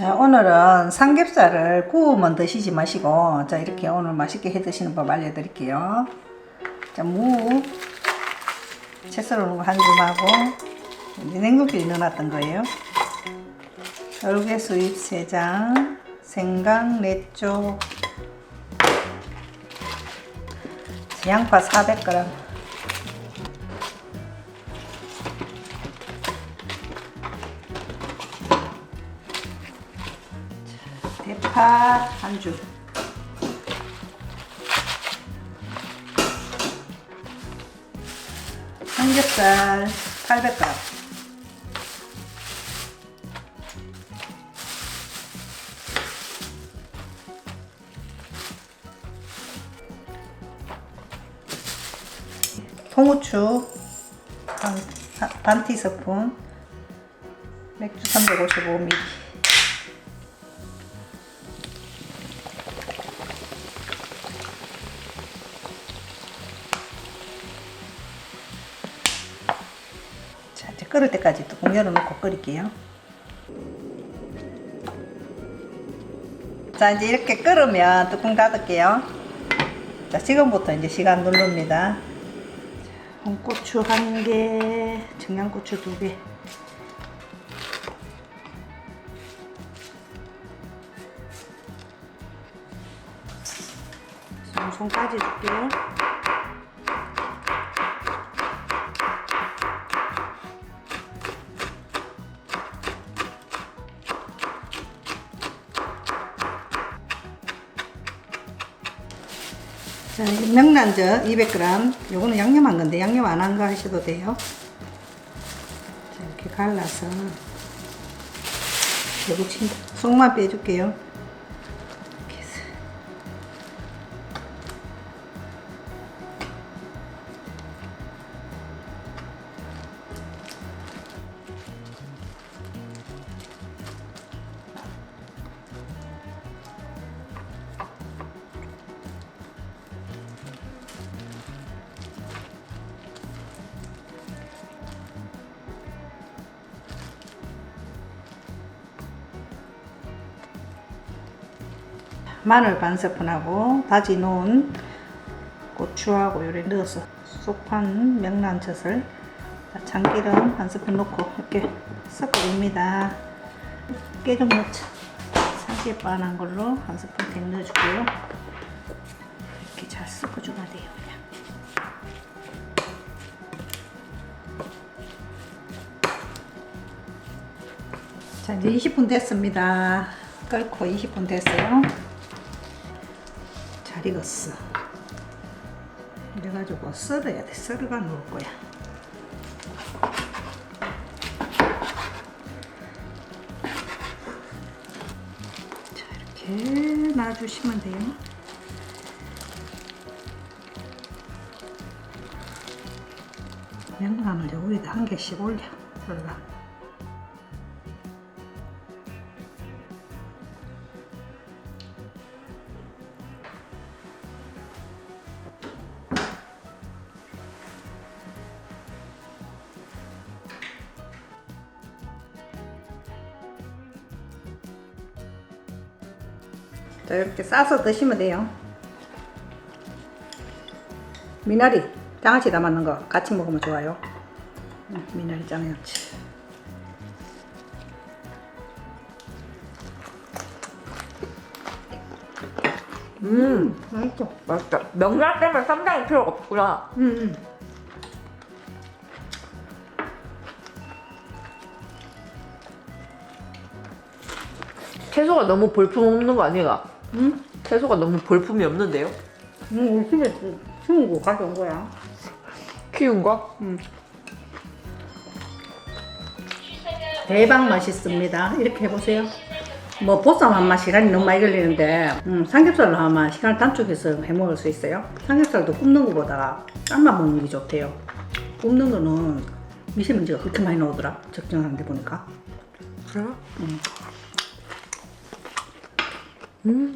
자, 오늘은 삼겹살을 구우면 드시지 마시고, 자, 이렇게 오늘 맛있게 해 드시는 법 알려드릴게요. 자, 무, 채 썰어 놓은 거한 줌하고, 냉동실에 넣어놨던 거예요. 열개 수잎 3장, 생강 4쪽, 양파 400g, 한 줌. 삼겹살 800g. 통후추 반, 반 티스푼 맥주 355ml 끓을 때까지 뚜껑 열어놓고 끓일게요. 자, 이제 이렇게 끓으면 뚜껑 닫을게요. 자, 지금부터 이제 시간 누릅니다. 자, 홍고추 한 개, 청양고추 두 개. 송송 까지 줄게요. 자, 명란젓 200g. 요거는 양념한 건데 양념 안 한 거 하셔도 돼요. 자, 이렇게 갈라서 요거 친다. 속만 빼줄게요. 마늘 반 스푼하고 다지 놓은 고추하고 요리 넣어서 쏙한 명란젓을 참기름 한 스푼 넣고 이렇게 섞어줍니다. 깨 좀 넣자. 살짝 빤한 걸로 한 스푼 더 넣어줄게요. 이렇게 잘 섞어주면 돼요. 자 이제 20분 됐습니다. 끓고 20분 됐어요. 잘 익었어. 이래가지고 썰어야 돼. 썰어가 놓을 거야. 자 이렇게 놔주시면 돼요. 명란을 여기다 한 개씩 올려. 썰어 자, 이렇게 싸서 드시면 돼요. 미나리, 장아찌 담았는 거 같이 먹으면 좋아요. 음, 미나리 장아찌. 음, 맛있어. 맛있다. 명란 때문에 쌈장이 필요가 없구나. 음, 음. 채소가 너무 볼품 없는 거 아니가? 음, 채소가 너무 볼품이 없는데요? 음, 우리 집에 키운 거 가져온 거야. 키운 거? 대박 맛있습니다. 이렇게 해보세요. 뭐 보쌈 한맛 시간이 너무 많이 걸리는데 음, 삼겹살로 하면 시간을 단축해서 해 먹을 수 있어요. 삼겹살도 굽는 것보다 쌈만 먹는 게 좋대요. 굽는 거는 미세먼지가 그렇게 많이 나오더라. 적정한데 보니까. 그래? 음.